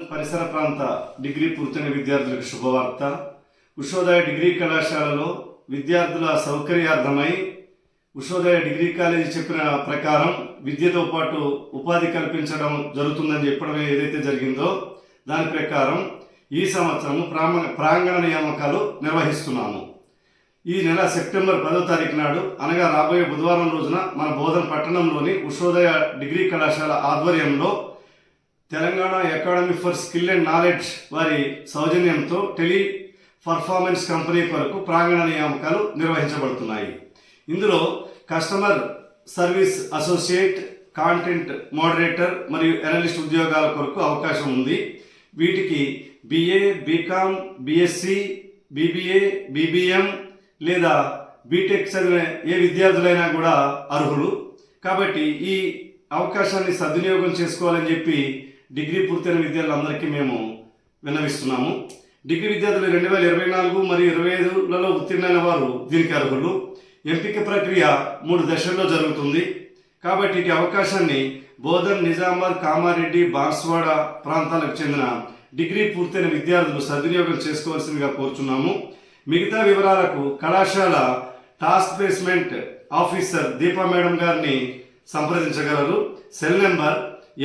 పరిసర ప్రాంత డిగ్రీ పూర్తయిన విద్యార్థులకు శుభవార్త. ఉషోదయ డిగ్రీ కళాశాలలో విద్యార్థుల సౌకర్యార్థమై ఉషోదయ డిగ్రీ కాలేజీ చెప్పిన ప్రకారం విద్యతో పాటు ఉపాధి కల్పించడం జరుగుతుందని చెప్పడం ఏదైతే జరిగిందో దాని ప్రకారం ఈ సంవత్సరం ప్రామ ప్రాంగణ నియామకాలు నిర్వహిస్తున్నాము. ఈ నెల సెప్టెంబర్ పదో తారీఖు నాడు అనగా రాబోయే బుధవారం రోజున మన బోధన పట్టణంలోని ఉషోదయ డిగ్రీ కళాశాల ఆధ్వర్యంలో Telangana academy for skill and knowledge వారి సౌజన్యంతో టెలి పర్ఫార్మెన్స్ కంపెనీ కొరకు ప్రాంగణ నియామకాలు నిర్వహించబడుతున్నాయి. ఇందులో customer service associate content moderator మరియు ఎనలిస్ట్ ఉద్యోగాల కొరకు అవకాశం ఉంది. వీటికి BA BCom BSc BBA BBM లేదా బీటెక్ చదివిన ఏ విద్యార్థులైనా కూడా అర్హులు. కాబట్టి ఈ అవకాశాన్ని సద్వినియోగం చేసుకోవాలని చెప్పి డిగ్రీ పూర్తయిన విద్యార్థులందరికీ మేము విన్నవిస్తున్నాము. డిగ్రీ విద్యార్థులు రెండు వేల ఇరవై నాలుగు మరియు ఇరవై ఐదులలో ఉత్తీర్ణైన వారు దీనికి అర్హులు. ఎంపిక ప్రక్రియ మూడు దశల్లో జరుగుతుంది. కాబట్టి ఇటు అవకాశాన్ని బోధన్ నిజామాబాద్ కామారెడ్డి బాన్స్వాడ ప్రాంతాలకు చెందిన డిగ్రీ పూర్తయిన విద్యార్థులు సద్వినియోగం చేసుకోవాల్సిందిగా కోరుచున్నాము. మిగతా వివరాలకు కళాశాల task placement officer Deepa madam గారిని సంప్రదించగలరు. Cell number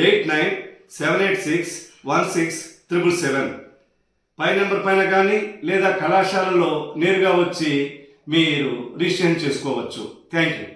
eight nine seven eight six one six triple seven పై నెంబర్ పైన కానీ లేదా కళాశాలలో నేరుగా వచ్చి మీరు రిజిస్ట్రేషన్ చేసుకోవచ్చు. Thank you